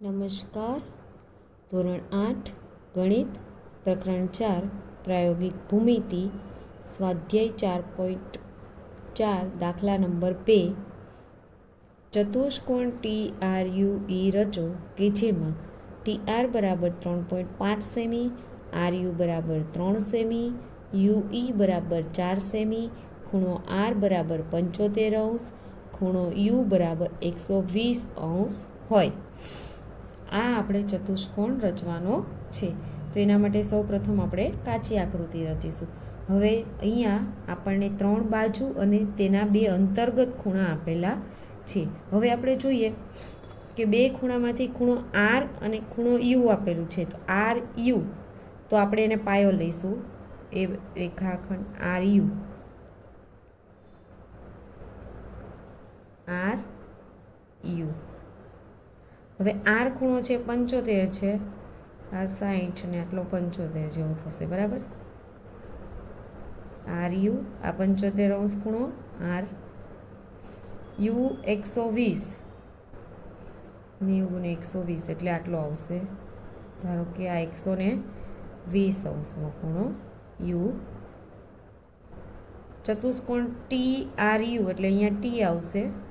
નમસ્કાર. ધોરણ આઠ, ગણિત, પ્રકરણ ચાર, પ્રાયોગિક ભૂમિતિ, સ્વાધ્યાય ચાર પોઈન્ટ ચાર, દાખલા નંબર બે. ચતુષ્કોણ ટી આર યુ ઈ રચો કે જેમાં ટી આર બરાબર ત્રણ પોઈન્ટ પાંચ સેમી આર યુ બરાબર ત્રણ સેમી યુ ઈ બરાબર ચાર સેમી, ખૂણો આર બરાબર પંચોતેર અંશ, ખૂણો યુ બરાબર એકસો વીસ અંશ હોય. આ આપણે ચતુષ્કોણ રચવાનો છે. તો એના માટે સૌ પ્રથમ આપણે કાચી આકૃતિ રચીશું. હવે અહીંયા આપણને ત્રણ બાજુ અને તેના બે અંતર્ગત ખૂણા આપેલા છે. હવે આપણે જોઈએ કે બે ખૂણામાંથી ખૂણો આર અને ખૂણો યુ આપેલું છે. તો આર યુ, તો આપણે એને પાયો લઈશું. એ રેખાખંડ આર યુ. R U. હવે આર ખૂણો છે પંચોતેર છે. આ સાઠ ને આટલો પંચોતેર જેવો થશે, બરાબર? આર યુ, આ પંચોતેર અંશ ખૂણો, આર યુ એકસો વીસ. નેવું ને એકસો વીસ એટલે આટલો આવશે. ધારો કે આ એકસો ને વીસ અંશનો ખૂણો, યુ ચતુષ્કોણ ટી આર યુ, એટલે અહીંયા ટી આવશે.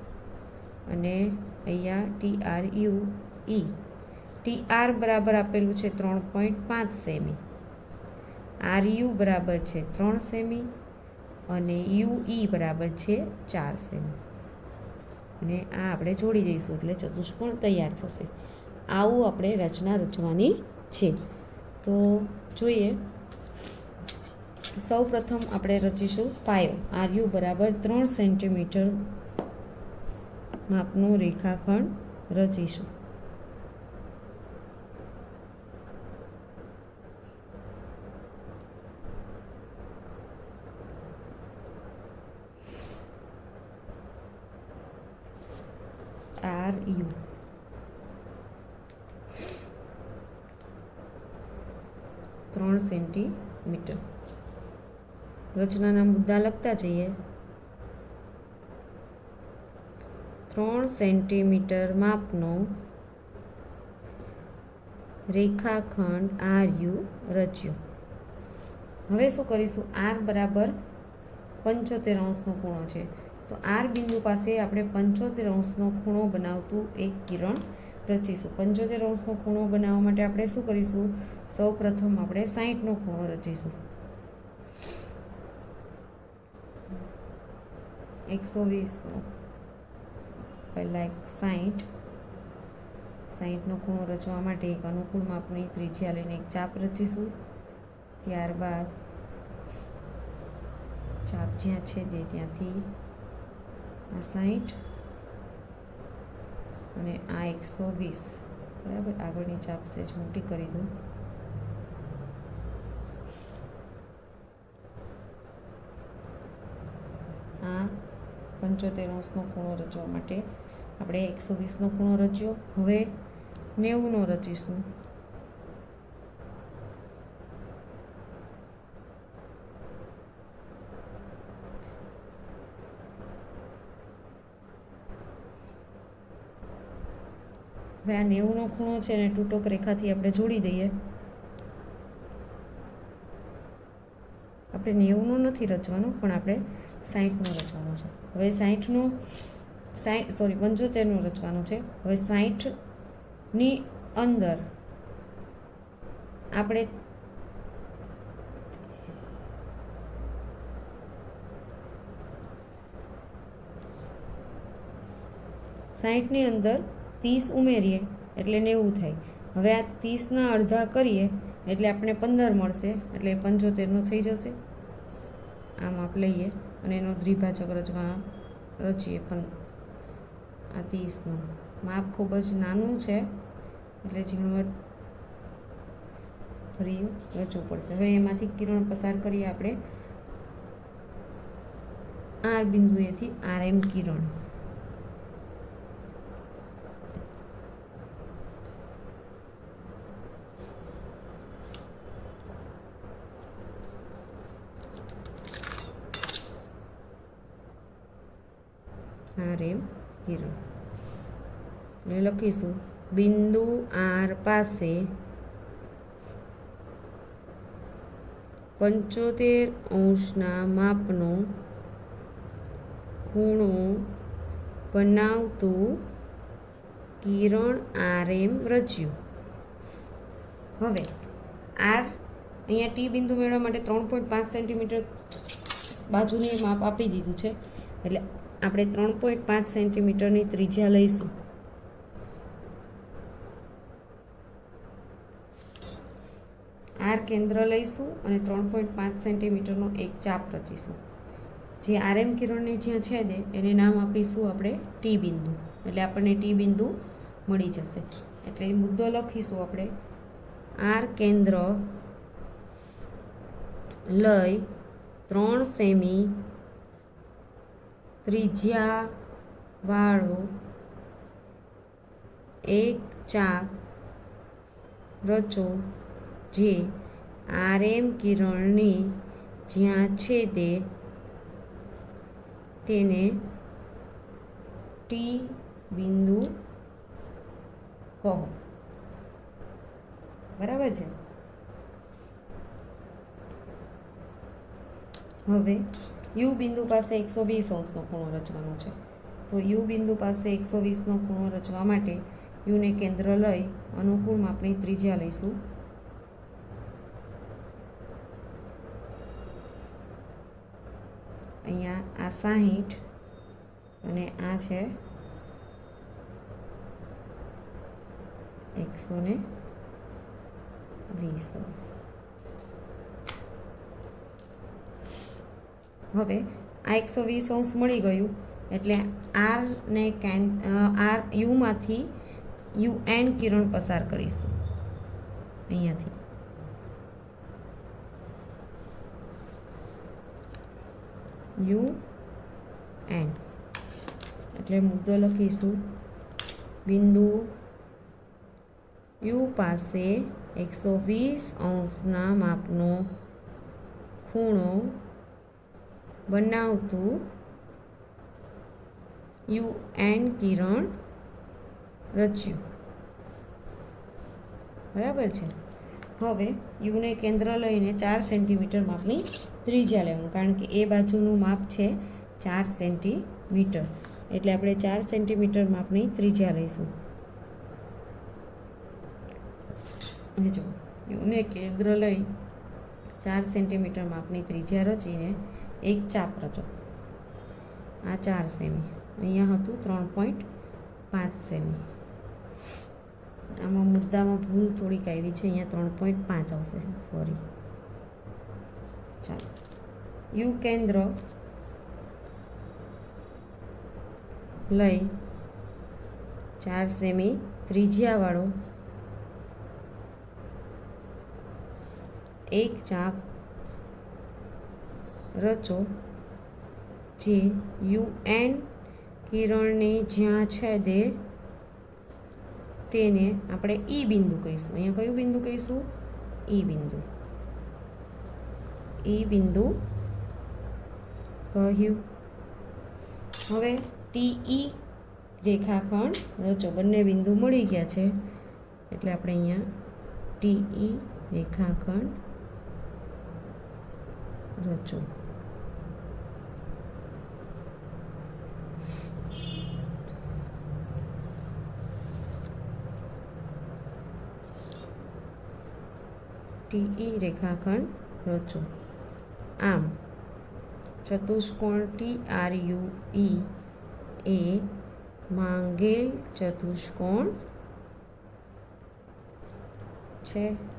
અને અહીંયા T R U E. T R બરાબર આપેલું છે ત્રણ પોઈન્ટ પાંચ સેમી. આર યુ બરાબર છે ત્રણ સેમી અને યુ ઈ બરાબર છે ચાર સેમી. અને આ આપણે જોડી દઈશું એટલે ચતુષ્કોણ તૈયાર થશે. આવું આપણે રચના રચવાની છે. તો જોઈએ. સૌ પ્રથમ આપણે રચીશું પાયો. આર યુ બરાબર ત્રણ સેન્ટીમીટર માપનું રેખાખંડ રચીશું. આર યુ ત્રણ સેન્ટીમીટર. રચનાના મુદ્દા લખતા જઈએ. ત્રણ સેન્ટીમીટર માપનો રેખાખંડ આર યુ રચ્યો. હવે શું કરીશું? આર બરાબર પંચોતેર અંશનો ખૂણો છે. તો આર બિંદુ પાસે આપણે પંચોતેર અંશનો ખૂણો બનાવતું એક કિરણ રચીશું. પંચોતેર અંશનો ખૂણો બનાવવા માટે આપણે શું કરીશું? સૌ પ્રથમ આપણે સાહીઠનો ખૂણો રચીશું. એકસો વીસનો. પહેલાં એક સાહીઠ સાઠનો ખૂણો રચવા માટે એક અનુકૂળ માપની ત્રિજ્યા લઈને એક ચાપ રચીશું. ત્યારબાદ ચાપ જ્યાં છે તે ત્યાંથી આ સાઠ અને આ એકસો વીસ. બરાબર? આગળની ચાપ સેજ મોટી કરી દઉં. આ પંચોતેર અંશનો ખૂણો રચવા માટે આપણે એકસો વીસનો ખૂણો રચ્યો. હવે નેવુંનો રચીશું. હવે આ નેવુંનો ખૂણો છે ને ટૂટોક રેખાથી આપણે જોડી દઈએ. આપણે નેવુંનો નથી રચવાનો, પણ આપણે સાહીઠનો રચવાનો છે. હવે સાહીઠનો સાઠ સોરી પંચોતેરનું રચવાનું છે. હવે સાઠની અંદર આપણે સાઠની અંદર ત્રીસ ઉમેરીએ એટલે નેવું થાય. હવે આ ત્રીસના અડધા કરીએ એટલે આપણે પંદર મળશે, એટલે પંચોતેરનો થઈ જશે. આમ આપ લઈએ અને એનો દ્વિભાજક રચવા, રચીએ પણ આ ત્રીસનું માપ ખૂબ જ નાનું છે, એટલે ઝીણવટ ફરી રચવું પડશે. હવે એમાંથી કિરણ પસાર કરીએ આપણે. આર બિંદુએથી આર એમ કિરણ. કિરણ એટલે લખીશું, બિંદુ આર પાસે પંચોતેર અંશના માપનો ખૂણો બનાવતું કિરણ આર એમ રચ્યું. હવે આર અહીંયા ટી બિંદુ મેળવવા માટે ત્રણ પોઈન્ટ પાંચ સેન્ટીમીટર બાજુની માપ આપી દીધું છે. એટલે આપણે ત્રણ પોઈન્ટ પાંચ સેન્ટીમીટરની ત્રિજ્યા લઈશું. આર કેન્દ્ર લઈશું અને ત્રણ પોઈન્ટ પાંચ સેન્ટીમીટરનો એક ચાપ રચીશું. જે આરએમ કિરણની જ્યાં છેદે એને નામ આપીશું આપણે ટી બિંદુ. એટલે આપણને ટી બિંદુ મળી જશે. એટલે મુદ્દો લખીશું આપણે. આર કેન્દ્ર લઈ ત્રણ સેમી ત્રિજ્યા વાળો એક ચાપ રચો જે આરએમ કિરણની જ્યાં છે તે તેને ટી બિંદુ કહો. બરાબર છે? હવે યુ બિંદુ પાસે એકસો વીસ અંશનો ખૂણો રચવાનો છે. તો યુ બિંદુ પાસે એકસો વીસનો ખૂણો રચવા માટે યુને કેન્દ્ર લઈ અનુકૂળ માપની ત્રિજ્યા લઈશું. અહીંયા આ સાહીઠ અને આ છે એકસો ને વીસ અંશ. હવે આ એકસો વીસ અંશ મળી ગયું. એટલે આર ને કેન આર યુમાંથી યુ એન કિરણ પસાર કરીશું. અહીંયાથી. U N. એટલે મુદ્દો લખીશું. બિંદુ યુ પાસે એકસો વીસ અંશના માપનો ખૂણો બનાવતું યુ એન કિરણ રચ્યું. બરાબર છે? હવે યુને કેન્દ્ર લઈને ચાર સેન્ટીમીટર માપની ત્રિજ્યા લેવાનું, કારણ કે એ બાજુનું માપ છે ચાર સેન્ટીમીટર. એટલે આપણે ચાર સેન્ટીમીટર માપની ત્રિજ્યા લઈશું. જો યુને કેન્દ્ર લઈ ચાર સેન્ટીમીટર માપની ત્રિજ્યા રચીને એક ચાપ રચો. આ ચાર સેમી. અહીંયા હતું ત્રણ પોઈન્ટ પાંચ સેમી. આમાં મુદ્દામાં ભૂલ થોડીક આવી છે. અહીંયા ત્રણ પોઈન્ટ પાંચ આવશે. સોરી ચાલો. યુ કેન્દ્ર લઈ. ચાર સેમી. ત્રિજ્યાવાળો. એક ચાપ રચો જે યુ એન કિરણની જ્યાં છેદે તેને આપણે ઈ બિંદુ કહીશું. અહીંયા કયું બિંદુ કહીશું? ઈ બિંદુ. ઈ બિંદુ કહ્યું. હવે ટી ઈ રેખાખંડ રચો. બંને બિંદુ મળી ગયા છે. એટલે આપણે અહીંયા ટી ઈ રેખાખંડ રચો. ટીઈ રેખાખંડ રચો. આમ ચતુષ્કોણ ટી આર યુ ઈ એ માંગેલ ચતુષ્કોણ છે.